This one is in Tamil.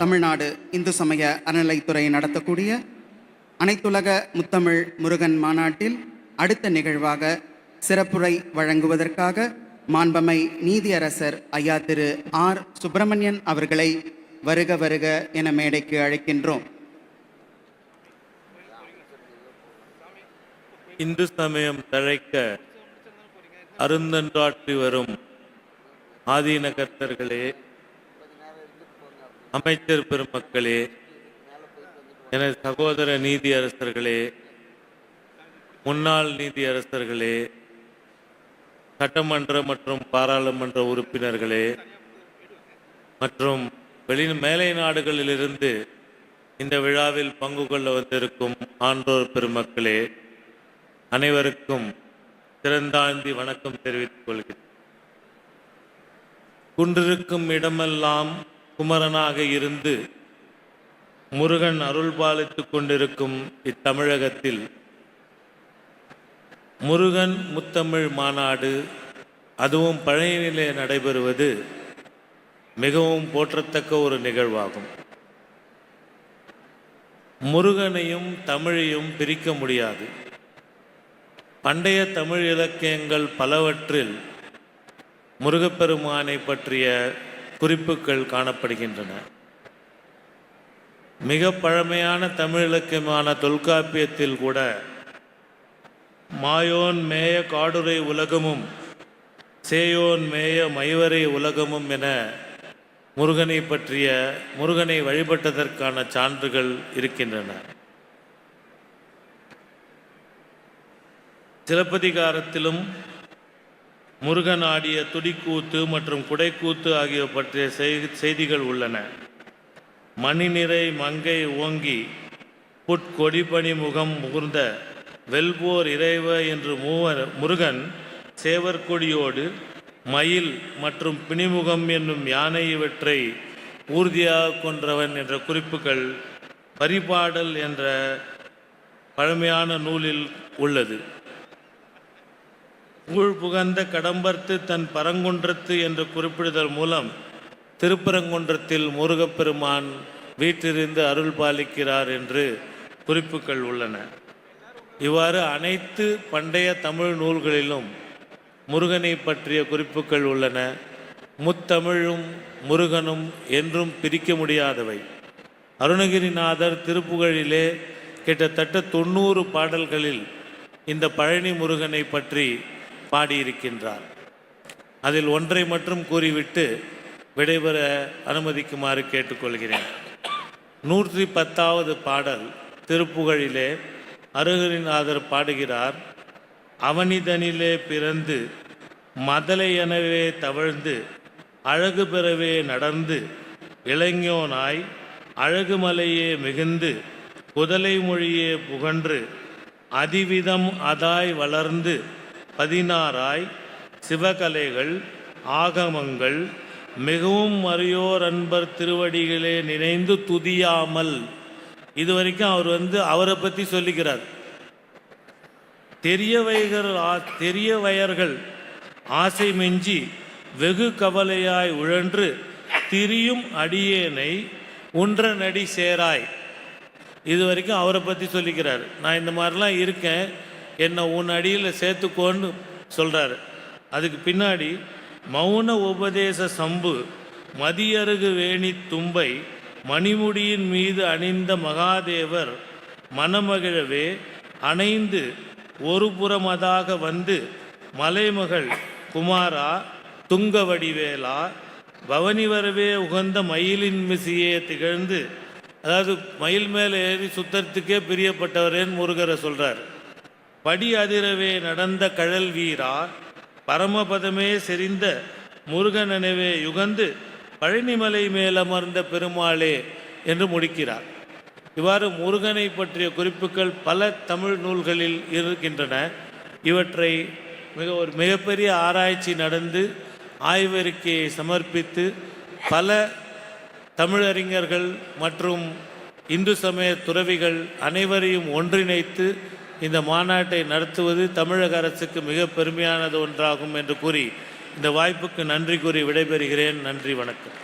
தமிழ்நாடு இந்து சமய அறநிலைத்துறை நடத்தக்கூடிய அனைத்துலக முத்தமிழ் முருகன் மாநாட்டில் அடுத்த நிகழ்வாக சிறப்புரை வழங்குவதற்காக மாண்பமை நீதியரசர் ஐயா திரு ஆர் சுப்பிரமணியன் அவர்களை வருக வருக என மேடைக்கு அழைக்கின்றோம். இந்து சமயம் தழைக்க அருந்தன்றாற்றி வரும் ஆதீன கர்த்தர்களே அமைச்சர் பெருமக்களே எனது சகோதர நீதியரசர்களே முன்னாள் நீதியரசர்களே சட்டமன்ற மற்றும் பாராளுமன்ற உறுப்பினர்களே மற்றும் வெளி மேலை நாடுகளிலிருந்து இந்த விழாவில் பங்கு கொள்ள வந்திருக்கும் ஆன்றோர் பெருமக்களே அனைவருக்கும் சிறந்தாழ்ந்தி வணக்கம் தெரிவித்துக் கொள்கிறேன். குன்றிருக்கும் இடமெல்லாம் குமரனாக இருந்து முருகன் அருள் பாலித்துக் கொண்டிருக்கும் இத்தமிழகத்தில் முருகன் முத்தமிழ் மாநாடு அதுவும் பழையநிலை நடைபெறுவது மிகவும் போற்றத்தக்க ஒரு நிகழ்வாகும். முருகனையும் தமிழையும் பிரிக்க முடியாது. பண்டைய தமிழ் இலக்கியங்கள் பலவற்றில் முருகப்பெருமானை பற்றிய குறிப்புகள் காணப்படுகின்றன. மிக பழமையான தமிழ் இலக்கியமான தொல்காப்பியத்தில் கூட மாயோன் மேய காடுரை உலகமும் சேயோன் மேய மைவரை உலகமும் என முருகனை பற்றிய முருகனை வழிபட்டதற்கான சான்றுகள் இருக்கின்றன. சிலப்பதிகாரத்திலும் முருகன் ஆடிய துடிக்கூத்து மற்றும் குடைக்கூத்து ஆகிய பற்றிய செய்திகள் உள்ளன. மணிநிறை மங்கை ஓங்கி புட்கொடிபணி முகம் முகர்ந்த வெல்போர் இறைவ என்று மூவர் முருகன் சேவற்கொடியோடு மயில் மற்றும் பிணிமுகம் என்னும் யானை இவற்றை ஊர்தியாக கொன்றவன் என்ற குறிப்புகள் பரிபாடல் என்ற பழமையான நூலில் உள்ளது. புகழ் புகந்த கடம்பர்த்து தன் பரங்குன்றத்து என்று குறிப்பிடுதல் மூலம் திருப்பரங்குன்றத்தில் முருகப்பெருமான் வீற்றிருந்து அருள் பாலிக்கிறார் என்று குறிப்புகள் உள்ளன. இவ்வாறு அனைத்து பண்டைய தமிழ் நூல்களிலும் முருகனை பற்றிய குறிப்புகள் உள்ளன. முத்தமிழும் முருகனும் என்றும் பிரிக்க முடியாதவை. அருணகிரிநாதர் திருப்புகழிலே கிட்டத்தட்ட தொண்ணூறு பாடல்களில் இந்த பழனி முருகனை பற்றி பாடியிருக்கின்றார். அதில் ஒன்றை மட்டும் கூறிவிட்டு விடைபெற அனுமதிக்குமாறு கேட்டுக்கொள்கிறேன். நூற்றி பத்தாவது பாடல் திருப்புகழிலே அருகரிநாதர் பாடுகிறார். அவனிதனிலே பிறந்து மதலை எனவே தவழ்ந்து அழகு பெறவே நடந்து இளைஞனாய் அழகுமலையே மிகுந்து குதலை மொழியே புகன்று அதிவிதம் அதாய் வளர்ந்து பதினாறாய் சிவகலைகள் ஆகமங்கள் மிகவும் அறியோர் அன்பர் திருவடிகளே நினைந்து துதியாமல். இது வரைக்கும் அவர் வந்து அவரை பற்றி சொல்லிக்கிறார். தெரியவைகள் ஆ- தெரிய வயர்கள் ஆசை மிஞ்சி வெகு கவலையாய் உழன்று திரியும் அடியேனை உன்ற நடி சேராய். இது வரைக்கும் அவரை பற்றி சொல்லிக்கிறார். நான் இந்த மாதிரிலாம் இருக்கேன். என்னை உன் அடியில் சேர்த்துக்கோன்னு சொல்கிறாரு அதுக்கு பின்னாடி மௌன உபதேச சம்பு மதியருகு வேணி தும்பை மணிமுடியின் மீது அணிந்த மகாதேவர் மனமகிழவே அணைந்து ஒரு புறமதாக வந்து மலைமகள் குமாரா துங்கவடிவேலா பவனி வரவே உகந்த மயிலின் மிசியே திகழ்ந்து அதாவது மயில் மேலே ஏறி சுத்தத்துக்கே பிரியப்பட்டவரேன்னு முருகரை சொல்கிறார் படி அதிரவே நடந்த கழல் வீரா பரமபதமே செறிந்த முருகனெனவே யுகந்து பழனிமலை மேலமர்ந்த பெருமாளே என்று முடிக்கிறார். இவ்வாறு முருகனை பற்றிய குறிப்புகள் பல தமிழ் நூல்களில் இருக்கின்றன. இவற்றை மிக ஒரு மிகப்பெரிய ஆராய்ச்சி நடந்து ஆய்வறிக்கையை சமர்ப்பித்து பல தமிழறிஞர்கள் மற்றும் இந்து சமய துறவிகள் அனைவரையும் ஒன்றிணைத்து இந்த மாநாட்டை நடத்துவது தமிழக அரசுக்கு மிக பெருமையானது ஒன்றாகும் என்று கூறி இந்த வாய்ப்புக்கு நன்றி கூறி விடைபெறுகிறேன். நன்றி வணக்கம்.